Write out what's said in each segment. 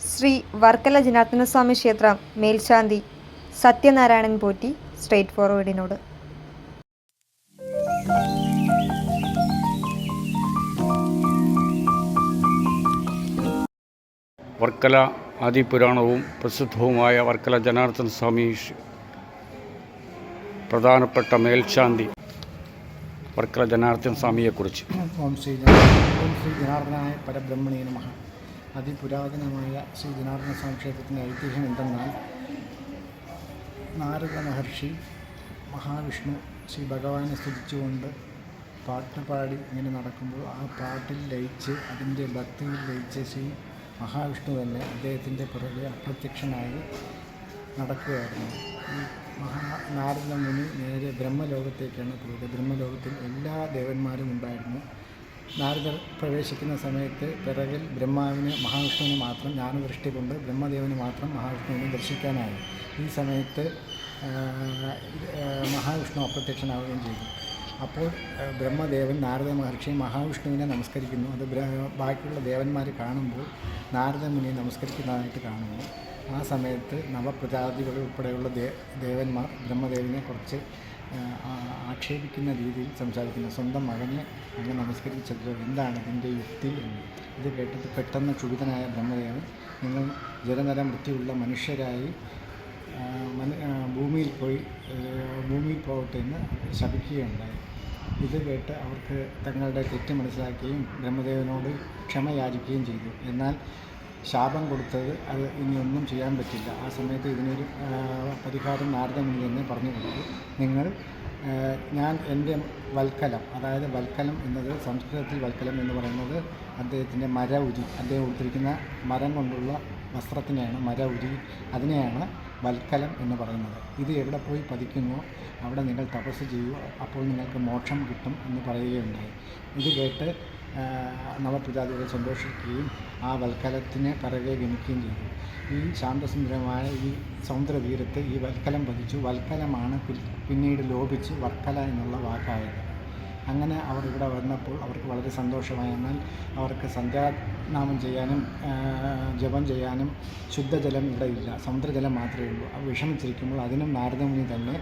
ശ്രീ വർക്കല ജനാർദ്ദനസ്വാമി ക്ഷേത്രം മേൽശാന്തി സത്യനാരായണൻ പോറ്റി സ്ട്രേറ്റ് ഫോർവേഡിനോട് വർക്കല ആദിപുരാണവും പ്രസിദ്ധവുമായ വർക്കല ജനാർദ്ദന സ്വാമി പ്രധാനപ്പെട്ട മേൽശാന്തി വർക്കല ജനാർദ്ദന സ്വാമിയെക്കുറിച്ച് ഓം ശ്രീ ഓം ശ്രീ ജനാർദ്ദനായ പരബ്രഹ്മണേ നമഃ. അതിപുരാതനമായ ശ്രീ ജനാർദ്ദന സ്വാമി ക്ഷേത്രത്തിന്റെ ഐതിഹ്യം എന്തെന്നാൽ നാരദ മഹർഷി മഹാവിഷ്ണു ശ്രീ ഭഗവാനെ സ്തുതിച്ചുകൊണ്ട് പാട്ട് പാടി ഇങ്ങനെ നടക്കുമ്പോൾ ആ പാട്ടിൽ ലയിച്ച് അതിന്റെ ഭക്തിയിൽ ലയിച്ച് ശ്രീ മഹാവിഷ്ണു തന്നെ അദ്ദേഹത്തിന്റെ പുറകെ അപ്രത്യക്ഷനായി നടക്കുകയായിരുന്നു. ഈ മഹാ നാരദ മുനി നേരെ ബ്രഹ്മലോകത്തേക്കാണ് പോയത്. ബ്രഹ്മലോകത്തിൽ എല്ലാ ദേവന്മാരും ഉണ്ടായിരുന്നു. നാരദർ പ്രവേശിക്കുന്ന സമയത്ത് പിറകിൽ ബ്രഹ്മാവിന് മഹാവിഷ്ണുവിന് മാത്രം ജ്ഞാനദൃഷ്ടി കൊണ്ട് ബ്രഹ്മദേവന് മാത്രം മഹാവിഷ്ണുവിനെ ദർശിക്കാനായി. ഈ സമയത്ത് മഹാവിഷ്ണു അപ്രത്യക്ഷനാവുകയും ചെയ്തു. അപ്പോൾ ബ്രഹ്മദേവൻ നാരദ മഹർഷി മഹാവിഷ്ണുവിനെ നമസ്കരിക്കുന്നു. അത് ബാക്കിയുള്ള ദേവന്മാർ കാണുമ്പോൾ നാരദ മുനിയെ നമസ്കരിക്കുന്നതായിട്ട് കാണുന്നു. ആ സമയത്ത് നവപ്രജാതികൾ ഉൾപ്പെടെയുള്ള ദേവന്മാർ ബ്രഹ്മദേവിനെ കുറച്ച് ആക്ഷേപിക്കുന്ന രീതിയിൽ സംസാരിക്കുന്ന. സ്വന്തം മകനെ അങ്ങ് നമസ്കരിച്ചല്ലോ. എന്താണ് ഇതിന്റെ യുക്തി എന്ന്? ഇത് കേട്ടത് പെട്ടെന്ന് ക്ഷുഭിതനായ ബ്രഹ്മദേവൻ നിങ്ങൾ ജലനര വൃത്തിയുള്ള മനുഷ്യരായി മനു ഭൂമിയിൽ പോയി ഭൂമിയിൽ പോകട്ടെ എന്ന് ശപിക്കുകയുണ്ടായി. ഇത് കേട്ട് അവർക്ക് തങ്ങളുടെ തെറ്റ് മനസ്സിലാക്കുകയും ബ്രഹ്മദേവനോട് ക്ഷമ യാചിക്കുകയും ചെയ്തു. എന്നാൽ ശാപം കൊടുത്തത് അത് ഇനി ഒന്നും ചെയ്യാൻ പറ്റില്ല. ആ സമയത്ത് ഇതിനൊരു പരിഹാരം നാരദമുനി തന്നെ പറഞ്ഞു കൊടുത്തു. നിങ്ങൾ ഞാൻ എന്റെ വൽക്കലം അതായത് വൽക്കലം എന്നത് സംസ്കൃതത്തിൽ വൽക്കലം എന്ന് പറയുന്നത് അദ്ദേഹത്തിന്റെ മര ഉരി അദ്ദേഹം ഉടുത്തിരിക്കുന്ന മരം കൊണ്ടുള്ള വസ്ത്രത്തിനെയാണ് മര ഉരി അതിനെയാണ് വൽക്കലം എന്ന് പറയുന്നത്. ഇത് എവിടെ പോയി പതിക്കുമോ അവിടെ നിങ്ങൾ തപസ് ചെയ്യൂ അപ്പോൾ നിങ്ങൾക്ക് മോക്ഷം കിട്ടും എന്ന് പറയുകയുണ്ടായി. ഇത് കേട്ട് ആ, നവപ്രജാതികൾ സന്തോഷിക്കുകയും ആ വൽക്കലത്തിനെ പറകെ ഗമിക്കുകയും ചെയ്തു. ഈ ശാന്തസുന്ദരമായ ഈ സമുദ്രതീരത്ത് ഈ വൽക്കലം പതിച്ചു. വൽക്കലമാണ് പിന്നീട് ലോപിച്ച് വർക്കല എന്നുള്ള വാക്കായത്. അങ്ങനെ അവർ ഇവിടെ വന്നപ്പോൾ അവർക്ക് വളരെ സന്തോഷമായി. എന്നാൽ അവർക്ക് സന്ധ്യാനാമം ചെയ്യാനും ജപം ചെയ്യാനും ശുദ്ധജലം ഇവിടെ ഇല്ല. സമുദ്രജലം മാത്രമേ ഉള്ളൂ. വിഷമിച്ചിരിക്കുമ്പോൾ അതിനും നാരദമുനി തന്നെ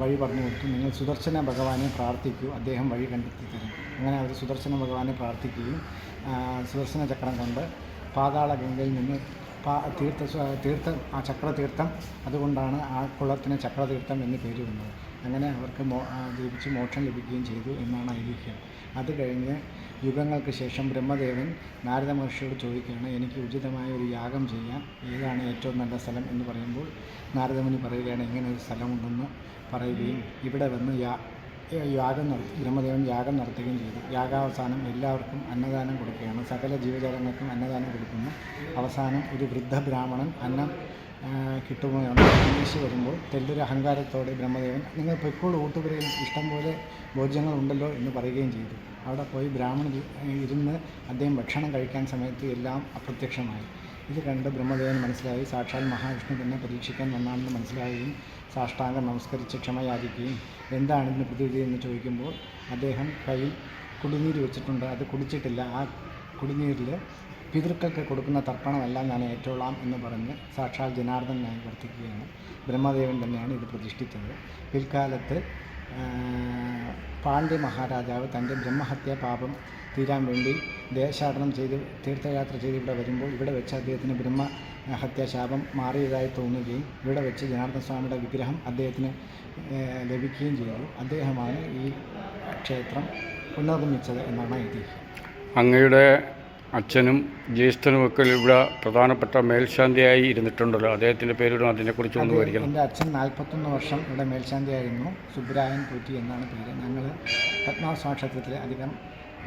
വഴി പറഞ്ഞു കൊടുത്തു നിങ്ങൾ സുദർശന ഭഗവാനെ പ്രാർത്ഥിക്കൂ. അദ്ദേഹം വഴി കണ്ടെത്തി തരും അങ്ങനെ അവർ സുദർശന ഭഗവാനെ പ്രാർത്ഥിക്കുകയും സുദർശന ചക്രം കൊണ്ട് പാതാള ഗംഗയിൽ നിന്ന് തീർത്ഥ തീർത്ഥം ആ ചക്രതീർത്ഥം അതുകൊണ്ടാണ് ആ കുളത്തിന് ചക്രതീർത്ഥം എന്ന് പേര് വന്നത്. അങ്ങനെ അവർക്ക് മോ ജീവിച്ച് മോക്ഷം ലഭിക്കുകയും ചെയ്തു എന്നാണ് ഐതിഹ്യം. അത് കഴിഞ്ഞ് യുഗങ്ങൾക്ക് ശേഷം ബ്രഹ്മദേവൻ നാരദ മഹർഷിയോട് ചോദിക്കുകയാണ് എനിക്ക് ഉചിതമായ ഒരു യാഗം ചെയ്യാൻ ഏതാണ് ഏറ്റവും നല്ല സ്ഥലം? എന്ന് പറയുമ്പോൾ നാരദമുനി പറയുകയാണ് ഇങ്ങനെ ഒരു സ്ഥലമുണ്ടെന്ന് പറയുകയും ഇവിടെ വന്ന് യാ യാഗം നടത്തി ബ്രഹ്മദേവൻ യാഗം നടത്തുകയും ചെയ്തു. യാഗാവസാനം എല്ലാവർക്കും അന്നദാനം കൊടുക്കുകയാണ്. സകല ജീവജാലങ്ങൾക്കും അന്നദാനം കൊടുക്കുന്നു അവസാനം ഒരു വൃദ്ധ ബ്രാഹ്മണൻ അന്നം ആ, ഉദ്ദേശിച്ച് വരുമ്പോൾ തെല്ലൊരു അഹങ്കാരത്തോടെ ബ്രഹ്മദേവൻ നിങ്ങൾ പൊയ്ക്കോളൂ ഊട്ടുപുരയിൽ ഇഷ്ടംപോലെ ഭോജ്യങ്ങളുണ്ടല്ലോ എന്ന് പറയുകയും ചെയ്തു. അവിടെ പോയി ബ്രാഹ്മണൻ ഇരുന്ന് അദ്ദേഹം ഭക്ഷണം കഴിക്കാൻ സമയത്ത് എല്ലാം അപ്രത്യക്ഷമായി. ഇത് കണ്ട് ബ്രഹ്മദേവൻ മനസ്സിലായി. സാക്ഷാൽ മഹാവിഷ്ണു തന്നെ പരീക്ഷിക്കാൻ വന്നാണെന്ന് മനസ്സിലാവുകയും സാഷ്ടാംഗം നമസ്കരിച്ച് ക്ഷമയാചിക്കുകയും എന്താണിതിന് പ്രതിവിധി എന്ന് ചോദിക്കുമ്പോൾ അദ്ദേഹം കയ്യിൽ കുടിനീര് വെച്ചിട്ടുണ്ട്. അത് കുടിച്ചിട്ടില്ല. ആ കുടിനീരിൽ പിതൃക്കൾക്ക് കൊടുക്കുന്ന തർപ്പണമല്ല ഞാൻ ഏറ്റോളാം എന്ന് പറഞ്ഞ് സാക്ഷാൽ ജനാർദ്ദനായി വർത്തിക്കുകയാണ്. ബ്രഹ്മദേവൻ തന്നെയാണ് ഇത് പ്രതിഷ്ഠിച്ചത്. പിൽക്കാലത്ത് പാണ്ഡ്യ മഹാരാജാവ് തന്റെ ബ്രഹ്മഹത്യ പാപം തീരാൻ വേണ്ടി ദേശാടനം ചെയ്ത് തീർത്ഥയാത്ര ചെയ്ത് ഇവിടെ വരുമ്പോൾ ഇവിടെ വെച്ച് അദ്ദേഹത്തിന് ബ്രഹ്മ ഹത്യാശാപം മാറിയതായി തോന്നുകയും ഇവിടെ വെച്ച് ജനാർദ്ദന സ്വാമിയുടെ വിഗ്രഹം അദ്ദേഹത്തിന് ലഭിക്കുകയും ചെയ്തു. അദ്ദേഹമാണ് ഈ ക്ഷേത്രം പുനർനിർമ്മിച്ചത് എന്നാണ് ഐതിഹ്യം. അങ്ങയുടെ അച്ഛനും ജ്യേഷ്ഠനുമൊക്കെ ഇവിടെ പ്രധാനപ്പെട്ട മേൽശാന്തിയായി ഇരുന്നിട്ടുണ്ടല്ലോ. അദ്ദേഹത്തിന്റെ പേരിടും അതിനെക്കുറിച്ച് ഒന്ന് വിവരിക്കണം. എന്റെ അച്ഛൻ നാൽപ്പത്തൊന്ന് വർഷം ഇവിടെ മേൽശാന്തിയായിരുന്നു. സുബ്രായൻ പൂറ്റി എന്നാണ് പേര്. ഞങ്ങൾ പത്മനാഭസ്വാമി ക്ഷേത്രത്തിലെ അധികം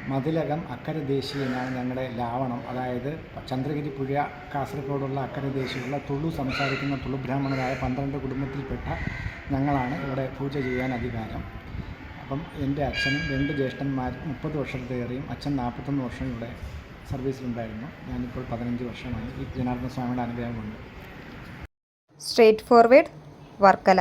മതിലകം അക്കരെ ദേശി എന്നാണ് ഞങ്ങളുടെ ലാവണം. അതായത് ചന്ദ്രഗിരി പുഴ കാസർഗോഡുള്ള അക്കരെ ദേശിയുള്ള തുളു സംസാരിക്കുന്ന തുളു ബ്രാഹ്മണരായ പന്ത്രണ്ട് കുടുംബത്തിൽപ്പെട്ട ഞങ്ങളാണ് ഇവിടെ പൂജ ചെയ്യാൻ അധികാരം. അപ്പം എന്റെ അച്ഛനും രണ്ട് ജ്യേഷ്ഠന്മാർ മുപ്പത് വർഷത്തേറെയും അച്ഛൻ നാൽപ്പത്തൊന്ന് വർഷം ഇവിടെ സർവീസിലുണ്ടായിരുന്നു. ഞാനിപ്പോൾ പതിനഞ്ച് വർഷമായി ഈ ജനാർദ്ദന സ്വാമിയുടെ അനുഗ്രഹം കൊണ്ട്. Straight forward Varkala.